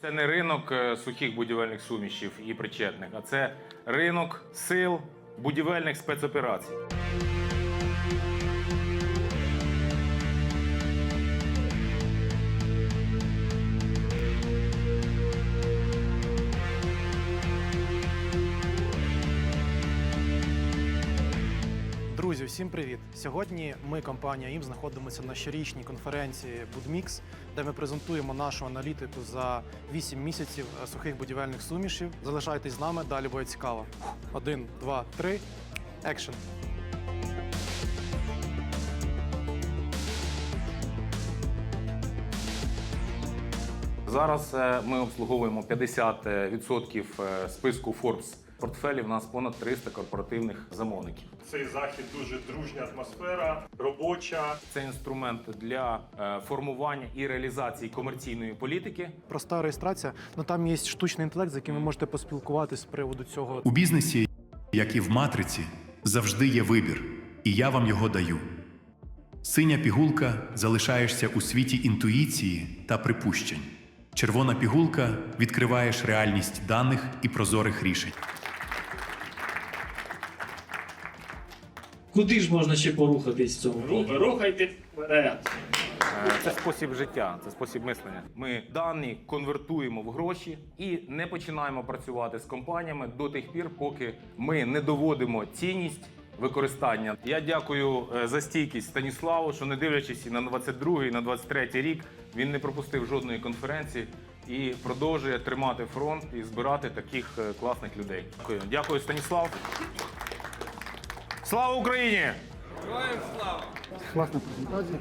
Це не ринок е, сухих будівельних сумішів і причетних, а це ринок сил будівельних спецоперацій. Всім привіт! Сьогодні ми, компанія ІМ, знаходимося на щорічній конференції Будмікс, де ми презентуємо нашу аналітику за 8 місяців е, сухих будівельних сумішів. Залишайтесь з нами, далі буде цікаво. Один, два, три. Екшн. Зараз е, ми обслуговуємо 50% е, списку Forbes. Портфелі в нас понад 300 корпоративних замовників. Цей захід дуже дружня атмосфера, робоча. Це інструмент для е, формування і реалізації комерційної політики. Проста реєстрація. Ну там є штучний інтелект, з яким ви можете поспілкуватися з приводу цього. У бізнесі, як і в матриці, завжди є вибір, і я вам його даю. Синя пігулка залишаєшся у світі інтуїції та припущень. Червона пігулка відкриваєш реальність даних і прозорих рішень. Куди ж можна ще порухатись в цьому? Ру- Рухайте вперед. Це спосіб життя, це спосіб мислення. Ми дані конвертуємо в гроші і не починаємо працювати з компаніями до тих пір, поки ми не доводимо цінність використання. Я дякую е, за стійкість Станіславу, що не дивлячись і на 22 і на 23-й рік, він не пропустив жодної конференції і продовжує тримати фронт і збирати таких е, класних людей. Дякую, дякую, Станіслав. Слава Україні! Класна презентація,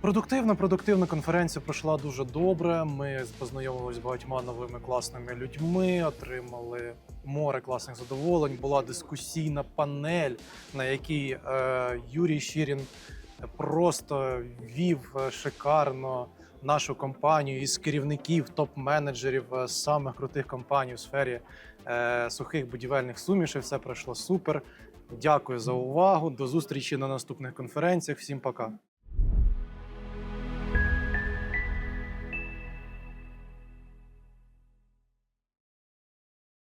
Продуктивна, продуктивна конференція пройшла дуже добре. Ми познайомилися з багатьма новими класними людьми, отримали море класних задоволень. Була дискусійна панель, на якій е, Юрій Щирін просто вів е, шикарно нашу компанію із керівників, топ-менеджерів е, з самих крутих компаній у сфері е, сухих будівельних сумішів. Все пройшло супер. Дякую за увагу. До зустрічі на наступних конференціях. Всім пока.